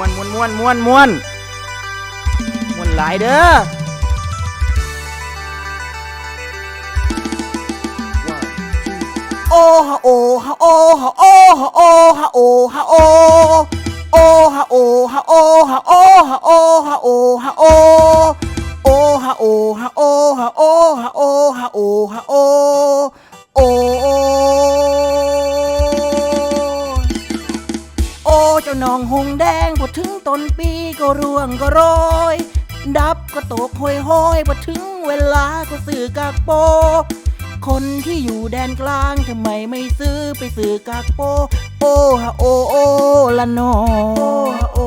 วนมวนมวนมวนมวนมวนหลายเด้อโอฮะโอฮะโอฮะโอฮะโอฮะโอฮะโอโอฮะโอฮะโอฮะโอฮะโอฮะโอฮะโอโอฮะโอฮะโอฮะโอฮะโอฮะโอ เจ้าน้องหงแดงพอถึงต้นปีก็ร่วงก็โรย ดับก็ตกห้อยห้อยพอถึงเวลาก็สื่อกากโป คนที่อยู่แดนกลางทำไมไม่ซื้อไปซื้อกากโป โอฮะโอโอละนอโอฮะโอ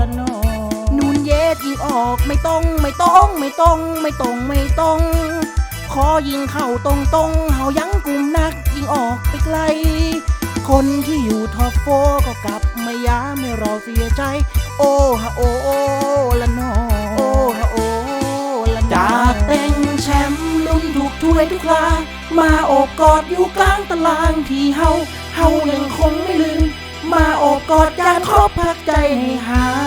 ละนอนูนเยสยิงออกไม่ต้องไม่ต้องไม่ต้องไม่ต้องไม่ต้องขอยิงเข้าตรงตรงเฮายังกู คนที่อยู่ท็อปโฟก็กลับมายาไม่รอเสียใจ โอฮะโอโอละนอโอฮะโอละนอจากเต็งแชมป์ลุ้นถูกถ้วยทุกลา มาโอบกอดอยู่กลางตารางที่เฮาเฮายังคงไม่ลืม มาโอบกอดยานครอบพักใจให้หา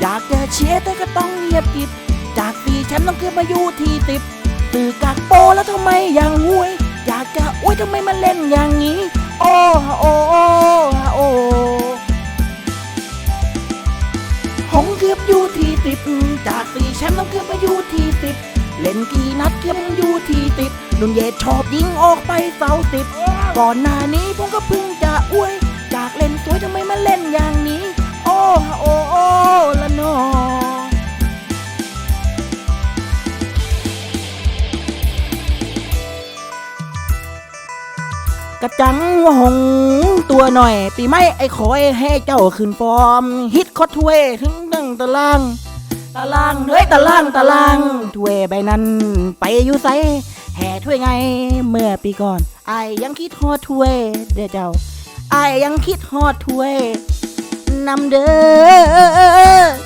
อยากจะเชียร์แต่ก็ต้องเงียบกิบ จากสีแชมป์ต้องขึ้นมาอยู่ที่ติดตื่อกากโปแล้วทำไมยังห่วย อยากจะอุ้ยทำไมมันเล่นอย่างนี้ โอ้ฮะโอ้โอ้ฮะโอ้หงเกือบอยู่ที่ติดจากสีแชมป์ต้องขึ้นมาอยู่ที่ติดเล่นกี่นัดเกือบอยู่ที่ติดนุ่นเยชอบยิงออกไปเสาติดก่อนหน้านี้ผมก็เพิ่งจะอวย จากเล่นสวยทำไมมาเล่นอย่างนี้ กระจังหงตัวหน่อย ปีไม่ไอ้ขอยให้เจ้าขึ้นฟอร์ม ฮิตคอถ้วยถึงตั้งตารางตารางเฮ้ยตารางตารางถ้วยใบนั้น ไปอยู่ไสแห่ถ้วยไงเมื่อปีก่อนไอ้ยังคิดฮอดถ้วยเด้อเจ้าไอ้ยังคิดฮอดถ้วยนำเด้อ